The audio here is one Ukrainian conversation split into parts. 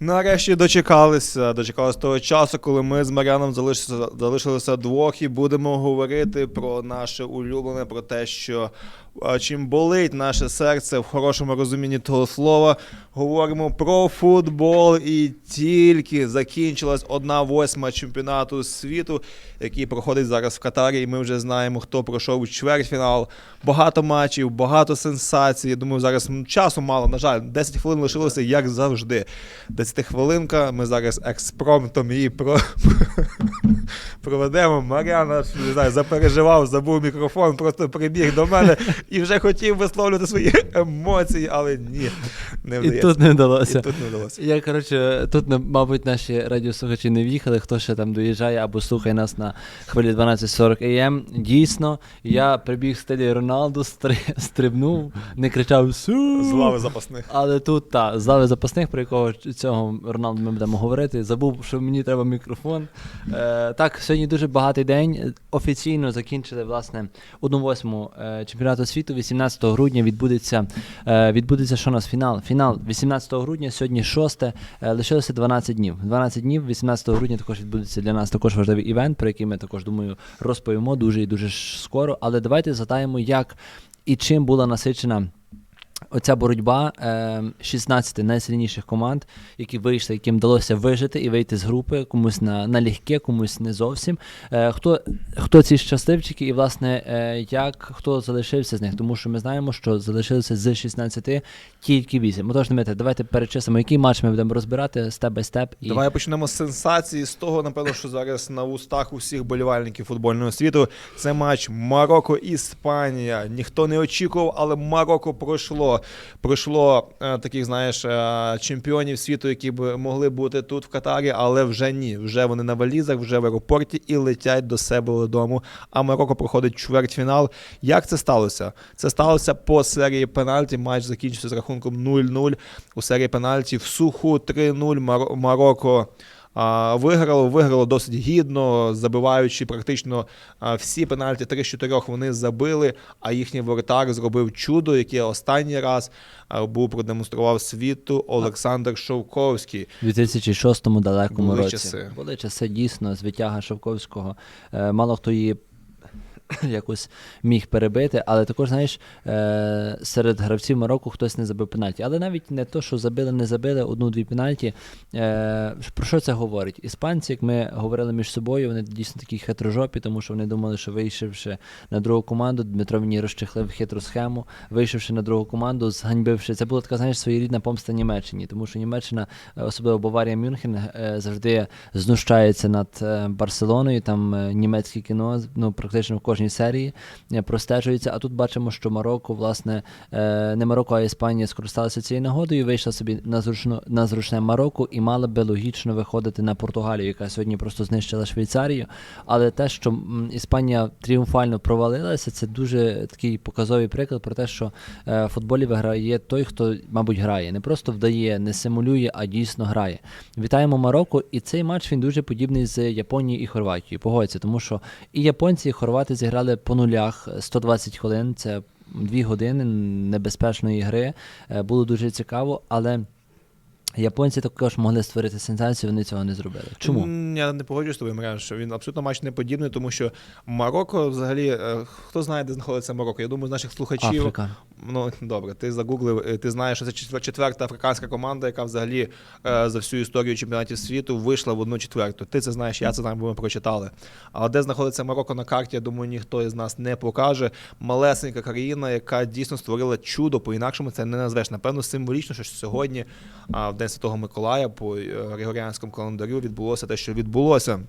Нарешті дочекалися. Дочекалися того часу, коли ми з Мар'яном залишилися, залишилися двох і будемо говорити про наше улюблене, про те, що чим болить наше серце в хорошому розумінні того слова. Говоримо про футбол і тільки закінчилась одна восьма чемпіонату світу, який проходить зараз в Катарі. І ми вже знаємо, хто пройшов у чвертьфінал. Багато матчів, багато сенсацій. Я думаю, зараз часу мало. На жаль, 10 хвилин лишилося, як завжди. 10 хвилинка. Ми зараз експромтом її про... проведемо. Мар'яна не знаю, запереживав, забув мікрофон, просто прибіг до мене і вже хотів висловлювати свої емоції, але ні, не І тут не вдалося. І тут не вдалося. Я, коротше, тут, мабуть, наші радіослухачі не в'їхали, хто ще там доїжджає або слухає нас на хвилі 12.40 АМ. Дійсно, я прибіг в стилі Роналду, стри- стрибнув, не кричав су. З лави запасних. Але тут так, з лави запасних, про якого цього Роналду ми будемо говорити. Забув, що мені треба мікрофон. Е, так, сьогодні дуже багатий день. Офіційно закінчили власне 1-8 е, чемпіонату світу. 18 грудня відбудеться, е, відбудеться що у нас фінал. Фінал 18 грудня, сьогодні 6. Е, лишилося 12 днів. 12 днів, 18 грудня також відбудеться для нас також важливий івент, про який ми також думаю розповімо дуже і дуже скоро. Але давайте згадаємо, як і чим була насичена. Оця боротьба е, 16 найсильніших команд, які вийшли, яким вдалося вижити і вийти з групи, комусь на, на легке, комусь не зовсім. Е, хто, хто ці щасливчики, і власне е, як хто залишився з них? Тому що ми знаємо, що залишилося з 16 тільки 8. Отож, Дмитре, давайте перечислимо, який матч ми будемо розбирати степ бай степ. І... Давай почнемо з сенсації з того, напевно, що зараз на устах усіх болівальників футбольного світу. Це матч Марокко-Іспанія. Ніхто не очікував, але Марокко пройшло. Пройшло е, таких, знаєш, е, чемпіонів світу, які б могли бути тут в Катарі, але вже ні. Вже вони на валізах, вже в аеропорті і летять до себе додому. А Марокко проходить чвертьфінал. Як це сталося? Це сталося по серії пенальті. Матч закінчився з рахунком 0-0. У серії пенальті в суху 3-0 Мар- Марокко. А, Виграло, виграло досить гідно, забиваючи практично всі пенальті 3 з 4 вони забили, а їхній воротар зробив чудо, яке останній раз був продемонстрував світу Олександр Шовковський. У 2006 далекому Були році. часи. Були часи дійсно звитяга Шовковського. Е, мало хто її якось міг перебити, але також, знаєш, е, серед гравців Марокко хтось не забив пенальті. Але навіть не то, що забили, не забили одну-дві пенальті. Е, про що це говорить? Іспанці, як ми говорили між собою, вони дійсно такі хитрожопі, тому що вони думали, що вийшовши на другу команду, Дмитро мені розчехлив хитру схему, вийшовши на другу команду, зганьбивши. Це була така, знаєш, своєрідна помста Німеччині, тому що Німеччина, е, особливо Баварія Мюнхен, завжди знущається над Барселоною. Там німецьке кіно ну, практично в кожній серії е, простежується. А тут бачимо, що Марокко, власне, е, не Марокко, а Іспанія скористалася цією нагодою, вийшла собі на зручну на зручне Марокко і мала би логічно виходити на Португалію, яка сьогодні просто знищила Швейцарію. Але те, що Іспанія тріумфально провалилася, це дуже такий показовий приклад про те, що е, в футболі виграє той, хто, мабуть, грає. Не просто вдає, не симулює, а дійсно грає. Вітаємо Марокко, і цей матч він дуже подібний з Японією і Хорватією. Погодься, тому що і японці, і хорвати зіграли по нулях 120 хвилин. Це дві години небезпечної гри. Е, Було дуже цікаво, але. Японці також могли створити сенсацію, вони цього не зробили. Чому? Я не погоджуюсь з тобою, Маріан, що він абсолютно матч не подібний, тому що Марокко взагалі, е, хто знає, де знаходиться Марокко? Я думаю, з наших слухачів. Африка. Ну добре, ти загуглив, е, ти знаєш, що це четверта африканська команда, яка взагалі е, за всю історію чемпіонатів світу вийшла в одну четверту. Ти це знаєш, я це бо ми прочитали. Але де знаходиться Марокко на карті, я думаю, ніхто із нас не покаже. Малесенька країна, яка дійсно створила чудо, по-інакшому це не назвеш. Напевно, символічно, що сьогодні, в День Святого Миколая, по е, Григоріанському календарю, відбулося те, що відбулося.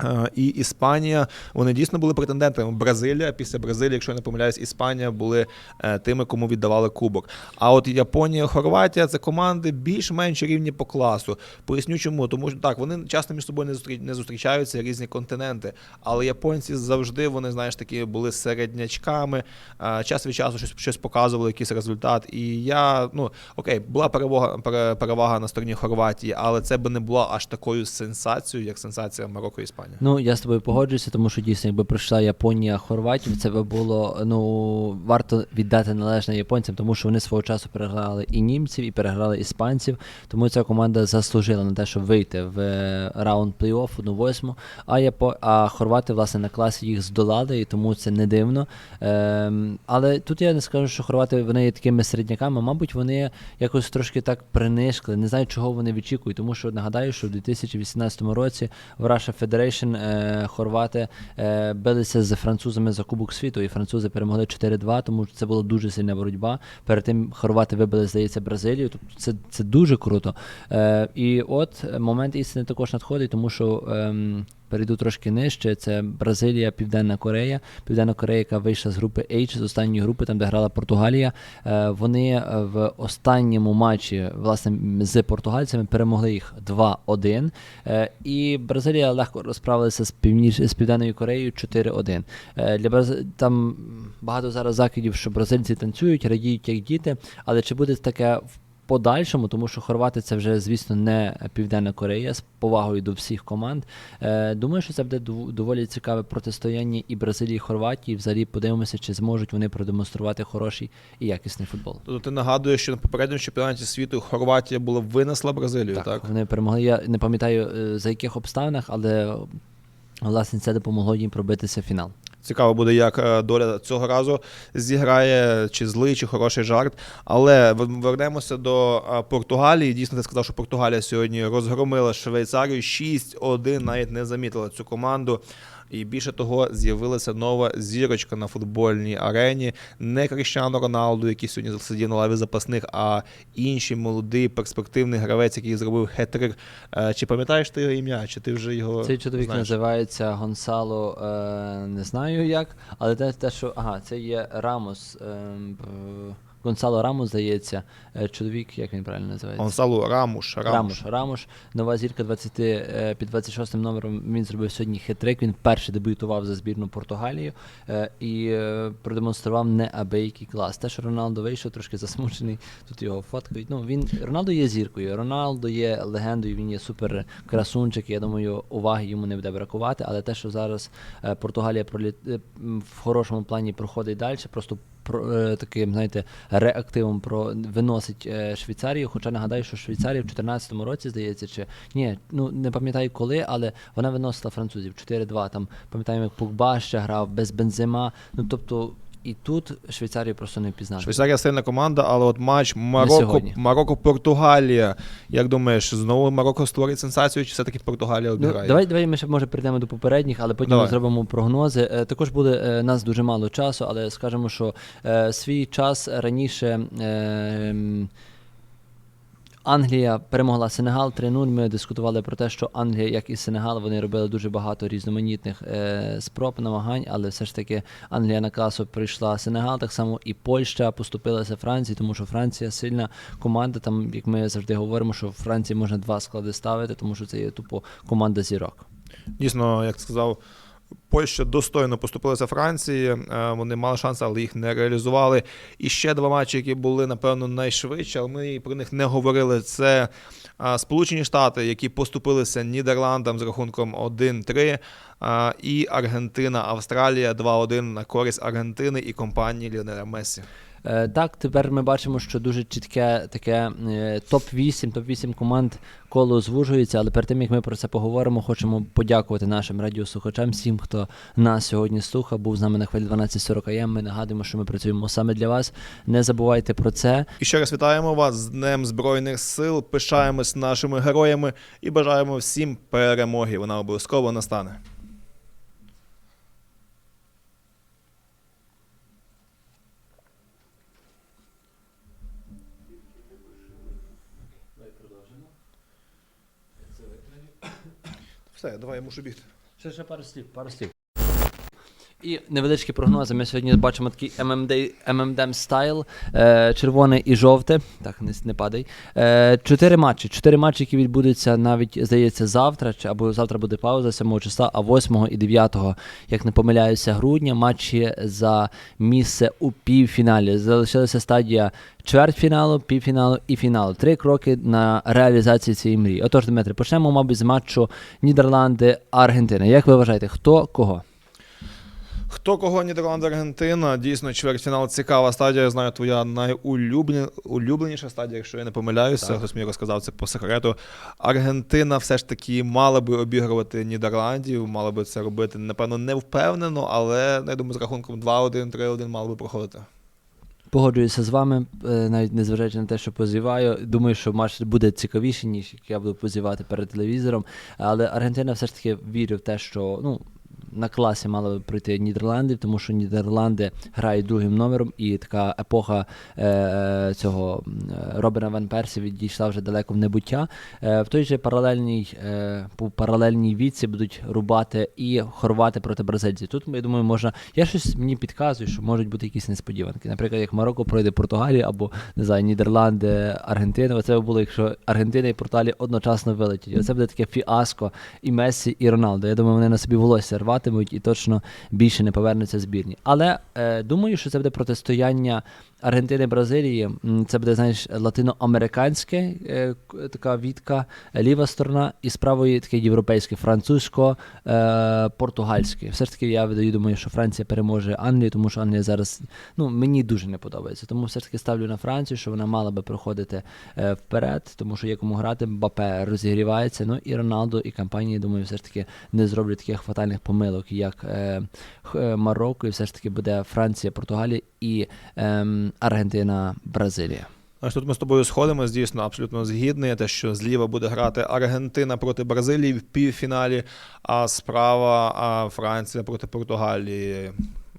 Е, І Іспанія, вони дійсно були претендентами. Бразилія, після Бразилії, якщо я не помиляюсь, Іспанія були е, тими, кому віддавали кубок. А от Японія, Хорватія це команди більш-менш рівні по класу. Поясню чому. Тому що так, вони часто між собою не зустрі- не зустрічаються різні континенти. Але японці завжди вони, знаєш, такі були середнячками. е, Час від часу щось, щось показували, якийсь результат. І я, ну окей, була перевага, пере- перевага на стороні Хорватії, але це би не була аж такою сенсацією, як сенсація Марокко і Іспанії. Іспанія. Ну, я з тобою погоджуюся, тому що дійсно, якби прийшла Японія, Хорватія, це би було ну варто віддати належне японцям, тому що вони свого часу переграли і німців, і переграли іспанців. Тому ця команда заслужила на те, щоб вийти в е, раунд плей-офф, одну восьму. А Япо... а хорвати, власне, на класі їх здолали, і тому це не дивно. Ем, але тут я не скажу, що хорвати вони є такими середняками. Мабуть, вони якось трошки так принишкли. Не знаю, чого вони відчікують, тому що нагадаю, що в 2018 році в Russia Federation е, хорвати е, билися з французами за Кубок світу, і французи перемогли 4-2, тому що це була дуже сильна боротьба. Перед тим хорвати вибили, здається, Бразилію. Тобто це, це дуже круто. Е, і от момент істини також надходить, тому що. Перейду трошки нижче. Це Бразилія, Південна Корея. Південна Корея, яка вийшла з групи H, з останньої групи, там де грала Португалія. Е, Вони е, в останньому матчі власне з португальцями перемогли їх 2-1. Е, І Бразилія легко розправилася з північ з Південною Кореєю 4-1. Е, Для Браз... там багато зараз закидів, що бразильці танцюють, радіють як діти. Але чи буде таке в подальшому, тому що хорвати це вже, звісно, не Південна Корея з повагою до всіх команд. Е, думаю, що це буде доволі цікаве протистояння і Бразилії, і Хорватії. Взагалі подивимося, чи зможуть вони продемонструвати хороший і якісний футбол. Тобто ти нагадуєш, що на попередньому чемпіонаті світу Хорватія була винесла Бразилію, так? Вони перемогли. Я не пам'ятаю е, за яких обставинах, але власне це допомогло їм пробитися в фінал. Цікаво буде, як е, доля цього разу зіграє, чи злий, чи хороший жарт. Але вернемося до е, Португалії. Дійсно, ти сказав, що Португалія сьогодні розгромила Швейцарію 6-1, навіть не замітила цю команду. І більше того, з'явилася нова зірочка на футбольній арені. Не Кріщано Роналду, який сьогодні сидів на лаві запасних, а інший молодий перспективний гравець, який зробив хетрик. Е, Чи пам'ятаєш ти його ім'я? Чи ти вже його Цей чоловік знаєш? називається Гонсало, е, не знаю як, але те, те, що ага, це є Рамос. Гонсало Рамос, здається, е, чоловік, як він правильно називається? Гонсалу Рамуш. Рамуш. Рамуш. Рамуш, нова зірка 20, е, під 26 номером. Він зробив сьогодні хитрик. Він перший дебютував за збірну Португалію е, і продемонстрував неабиякий клас. Те, що Роналдо вийшов, трошки засмучений. Тут його фоткають. Ну він Роналдо є зіркою. Роналдо є легендою. Він є супер красунчик. Я думаю, уваги йому не буде бракувати. Але те, що зараз Португалія проліт в хорошому плані проходить далі, просто про таким, знаєте, реактивом про виносить е, Швейцарію. Хоча нагадаю, що Швейцарія в 2014 році, здається, чи ні, ну не пам'ятаю коли, але вона виносила французів 4-2. Там пам'ятаємо, як Пукба ще грав без бензима. Ну тобто. І тут Швейцарію просто не впізнати. Швейцарія сильна команда, але от матч Марокко, Марокко Португалія. Як думаєш, знову Марокко створить сенсацію, чи все-таки Португалія Ну, обіграє? давай, давай ми ще може прийдемо до попередніх, але потім Давай. ми зробимо прогнози. Е, також буде е, нас дуже мало часу, але скажемо, що е, свій час раніше. Англія перемогла Сенегал 3-0. Ми дискутували про те, що Англія, як і Сенегал, вони робили дуже багато різноманітних е, спроб, намагань, але все ж таки Англія на касу прийшла Сенегал, так само і Польща поступилася Франції, тому що Франція сильна команда. Там, як ми завжди говоримо, що в Франції можна два склади ставити, тому що це є тупо команда зірок. Дійсно, як сказав, Польща достойно поступилася Франції. е, Вони мали шанс, але їх не реалізували. І ще два матчі, які були, напевно, найшвидше, але ми про них не говорили. Це Сполучені Штати, які поступилися Нідерландам з рахунком 1-3. І Аргентина, Австралія 2-1 на користь Аргентини і компанії Ліонера Мессі. Е, так, тепер ми бачимо, що дуже чітке таке е, топ-8, топ-8 команд коло звужується, але перед тим як ми про це поговоримо, хочемо подякувати нашим радіослухачам, всім, хто нас сьогодні слухав, був з нами на хвилі 1240 АМ. Ми нагадуємо, що ми працюємо саме для вас. Не забувайте про це. І ще раз вітаємо вас з Днем Збройних сил, пишаємось нашими героями і бажаємо всім перемоги. Вона обов'язково настане. Все, давай я мушу бігти. Ще ще пару слів, пару слів. І невеличкі прогнози. Ми сьогодні бачимо такий MMDM стайл, е, червоне і жовте. Так, не, не падай. Е, чотири матчі. Чотири матчі, які відбудуться навіть, здається, завтра, або завтра буде пауза 7 числа, а 8 і 9, як не помиляюся, грудня, матчі за місце у півфіналі. Залишилася стадія чвертьфіналу, півфіналу і фіналу. Три кроки на реалізацію цієї мрії. Отож, Дмитре, почнемо, мабуть, з матчу Нідерланди-Аргентина. Як ви вважаєте, хто кого? Хто кого Нідерланди, Аргентина? Дійсно, чвертьфінал цікава стадія. Я знаю, твоя найулюбленіша стадія, якщо я не помиляюся. Хтось мені розказав це по секрету. Аргентина все ж таки мала би обігрувати Нідерландів, мала би це робити, напевно, не впевнено, але я думаю, з рахунком 2-1, 3-1 мала би проходити. Погоджуюся з вами, е, навіть незважаючи на те, що позіваю. Думаю, що матч буде цікавіший, ніж як я буду позівати перед телевізором. Але Аргентина все ж таки вірю в те, що ну. На класі мали би пройти Нідерландів, тому що Нідерланди грають другим номером, і така епоха е, цього м, е, Ван Персі відійшла вже далеко в небуття. Е, в той же паралельній, е, по паралельній віці будуть рубати і хорвати проти бразильців. Тут я думаю, можна. Я щось мені підказую, що можуть бути якісь несподіванки. Наприклад, як Марокко пройде Португалію або не знаю, Нідерланди, Аргентина. Оце було, якщо Аргентина і Португалія одночасно вилетять. Оце буде таке фіаско і Мессі, і Роналдо. Я думаю, вони на собі волосся рватимуть і точно більше не повернуться збірні. Але е, думаю, що це буде протистояння Аргентини Бразилії. Це буде, знаєш, латиноамериканське е, така вітка, е, ліва сторона, і з правої таке європейське, французько, е. Все ж таки, я видаю, думаю, що Франція переможе Англію, тому що Англія зараз ну, мені дуже не подобається. Тому все ж таки ставлю на Францію, що вона мала би проходити вперед, тому що є кому грати, Бапе розігрівається. Ну і Роналдо, і компанії, думаю, все ж таки не зроблять таких фатальних помилок, як Марокко, і все ж таки буде Франція, Португалія і ем, Аргентина, Бразилія. Аж тут ми з тобою сходимося, дійсно, абсолютно згідні. Те, що зліва буде грати Аргентина проти Бразилії в півфіналі, а справа а Франція проти Португалії.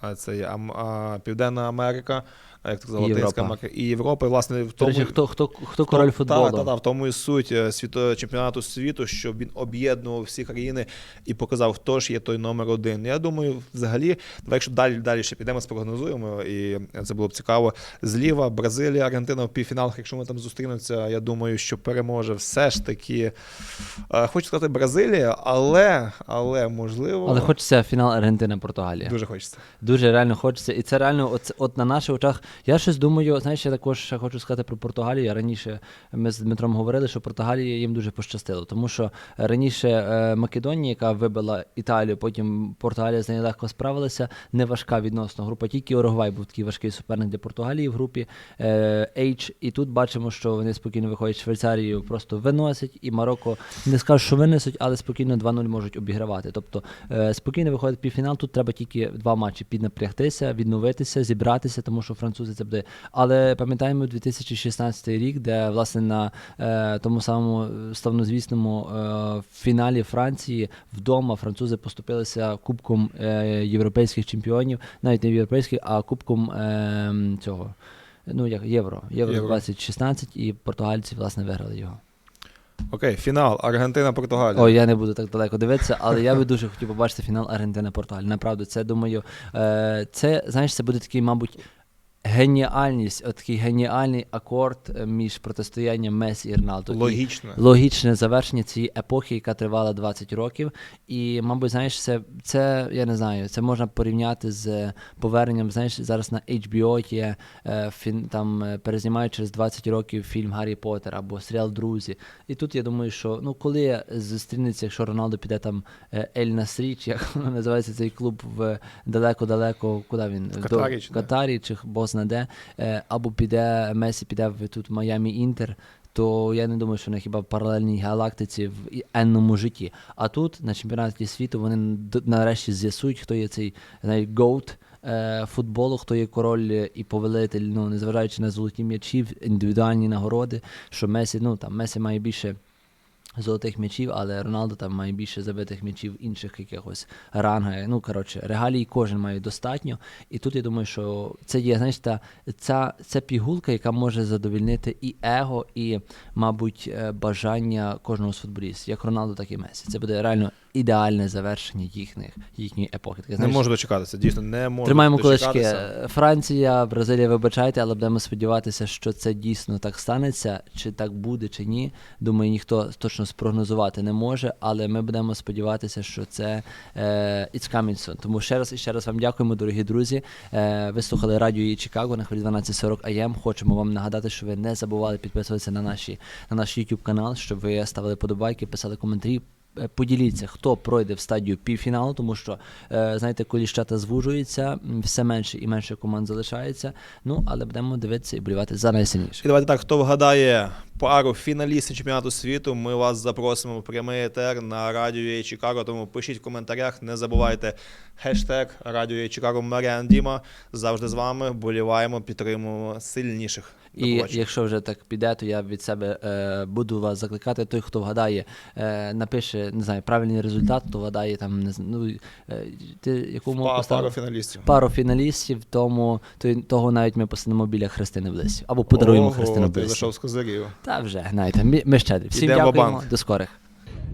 А це є а, а, Південна Америка, як так сказала, Латинська Європа. Америка і Європа. І, власне, в тому, речі, хто, хто, хто король футболу? Так, так, так, в тому і суть е, світо, чемпіонату світу, щоб він об'єднував всі країни і показав, хто ж є той номер один. Я думаю, взагалі, давай, якщо далі далі ще підемо, спрогнозуємо, і це було б цікаво. Зліва Бразилія, Аргентина в півфіналах, якщо ми там зустрінемося, я думаю, що переможе все ж таки. е, Хочу сказати Бразилія, але, але можливо, Але хочеться фінал Аргентина-Португалія. дуже хочеться. Дуже реально хочеться. І це реально, от, от на наших очах. Я щось думаю, знаєш, я також ще хочу сказати про Португалію. Раніше ми з Дмитром говорили, що Португалія їм дуже пощастило. Тому що раніше е, Македонія, яка вибила Італію, потім Португалія з нею легко справилася, не важка відносно група. Тільки Уругвай був такий важкий суперник для Португалії в групі е, H. І тут бачимо, що вони спокійно виходять Швейцарію, просто виносять, і Марокко не скажу, що винесуть, але спокійно 2-0 можуть обігравати. Тобто е, спокійно виходить півфінал. Тут треба тільки два матчі піднапрягтися, відновитися, зібратися, тому що французи це буде. Але пам'ятаємо 2016 рік, де власне на е, тому самому славнозвісному е, фіналі Франції вдома французи поступилися кубком е, європейських чемпіонів, навіть не європейських, а кубком е, цього. Ну, як євро, євро Євро. 2016, і португальці власне виграли його. Окей, фінал Аргентина, Португалія. Ой, я не буду так далеко дивитися, але я би дуже хотів побачити фінал Аргентина Португалія. Направду, це думаю, е, це знаєш, це буде такий, мабуть. Геніальність, такий геніальний акорд е, між протистоянням Месі і Роналдо. І логічне завершення цієї епохи, яка тривала 20 років. І, мабуть, знаєш, це, це я не знаю, це можна порівняти з поверненням. Знаєш, зараз на HBO є е, фін, там е, перезнімають через 20 років фільм Гаррі Поттер або серіал Друзі. І тут я думаю, що ну коли зустрінеться, якщо Роналдо піде там е, Ель Насрі, чи як називається цей клуб в далеко-далеко, куди він В Катарі чи в? Катарі чи бозна е, або піде Месі, піде в тут Майамі Інтер. То я не думаю, що вони хіба в паралельній галактиці в енному житті. А тут на чемпіонаті світу вони нарешті з'ясують, хто є цей навіть гоут е, футболу, хто є король і повелитель, ну незважаючи на золоті м'ячі, індивідуальні нагороди, що Месі, ну там Месі має більше золотих м'ячів, але Роналдо там має більше забитих м'ячів інших якихось ранга. Ну, коротше, регалій кожен має достатньо. І тут я думаю, що це є, знаєш, та, ця, ця пігулка, яка може задовільнити і его, і, мабуть, бажання кожного з футболістів, як Роналду, так і Месі. Це буде реально ідеальне завершення їхніх, їхньої епохи. Таке, Не знаєш, можу дочекатися, дійсно, не можу Тримаємо кулачки. Франція, Бразилія, вибачайте, але будемо сподіватися, що це дійсно так станеться. Чи так буде, чи ні. Думаю, ніхто точно спрогнозувати не може, але ми будемо сподіватися, що це е, it's coming soon. Тому ще раз і ще раз вам дякуємо, дорогі друзі. Е, ви слухали радіо і Чикаго на хвилі 1240 АМ. Хочемо вам нагадати, що ви не забували підписуватися на наші на наш YouTube канал, щоб ви ставили подобайки, писали коментарі. Е, Поділіться, хто пройде в стадію півфіналу, тому що е, знаєте, коліщата звужуються, м, все менше і менше команд залишається. Ну але будемо дивитися і болівати за найсильніше. І давайте так, хто вгадає пару фіналістів чемпіонату світу, ми вас запросимо в прямий етер на радіо «Ей Чикаго. Тому пишіть в коментарях, не забувайте хештег радіо «Ей Чикаго Маріан Діма. Завжди з вами боліваємо, підтримуємо сильніших. І побачення. якщо вже так піде, то я від себе е, буду вас закликати. Той, хто вгадає, е, напише не знаю, правильний результат, то вгадає там не знаю, ну, е, ти якому Па- пару фіналістів. Пару фіналістів, тому то, того навіть ми посадимо біля Христини Блисів. Або подаруємо Ого, Христину Ти Блисів. зайшов з козирів. Та вже, знаєте, ми, ми щедрі. Всім Ідемо дякуємо, банк. до скорих.